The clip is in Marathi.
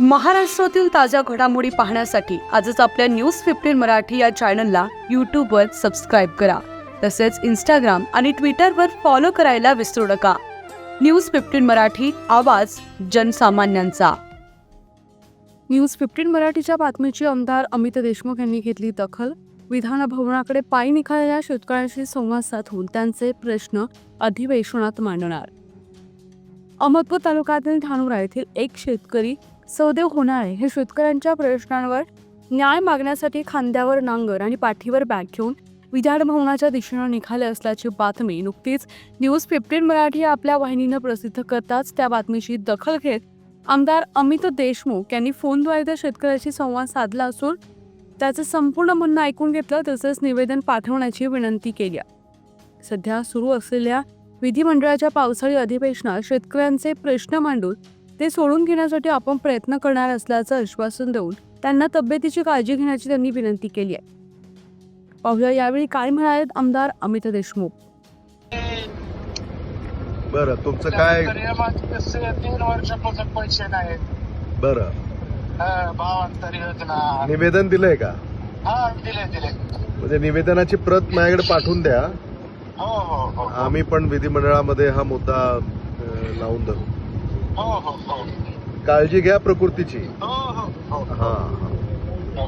महाराष्ट्रातील ताज्या घडामोडी पाहण्यासाठी आजच आपल्या न्यूज फिफ्टीन मराठी या चॅनलला यूट्यूबवर सबस्क्राईब करा. तसेच इंस्टाग्राम आणि ट्विटरवर फॉलो करायला विसरू नका. न्यूज फिफ्टीन मराठी आवाज जनसामान्यांचा. न्यूज फिफ्टीन मराठीच्या बातमीची आमदार अमित देशमुख यांनी घेतली दखल. विधान भवनाकडे पायी निघालेल्या शेतकऱ्यांशी संवाद साधून त्यांचे प्रश्न अधिवेशनात मांडणार. अहमदपूर तालुक्यातील धानुरा येथील एक शेतकरी सौदेव होणारे हे शेतकऱ्यांच्या प्रश्नांवर न्याय मागण्यासाठी खांद्यावर नांगर आणि पाठीवर बॅग घेऊन विधानभवनाच्या दिशेनं निघाले असल्याची बातमी नुकतीच न्यूज फिफ्टीन मराठी आपल्या वाहिनीनं प्रसिद्ध करताच त्या बातमीची दखल घेत आमदार अमित देशमुख यांनी फोनद्वारे त्या शेतकऱ्याशी संवाद साधला असून त्याचं संपूर्ण म्हणणं ऐकून घेतलं तसंच निवेदन पाठवण्याची विनंती केली सध्या सुरू असलेल्या विधिमंडळाच्या पावसाळी अधिवेशनात शेतकऱ्यांचे प्रश्न मांडून ते सोडून घेण्यासाठी आपण प्रयत्न करणार असल्याचं आश्वासन देऊन त्यांना तब्येतीची काळजी घेण्याची त्यांनी विनंती केली आहे. पाहूया यावेळी काय म्हणालेत आमदार अमित देशमुख. बरं तुमचं काय? तीन पैसे नाहीत. बरं. भावांतर योजना. निवेदन दिलंय का? हा दिले दिले म्हणजे निवेदनाची प्रत माझ्याकडे पाठवून द्या. हो हो हो. आम्ही पण विधिमंडळामध्ये हा मुद्दा लावून धरू. हो हो हो. काळजी घ्या प्रकृतीची. हो हो हो. हा. हो.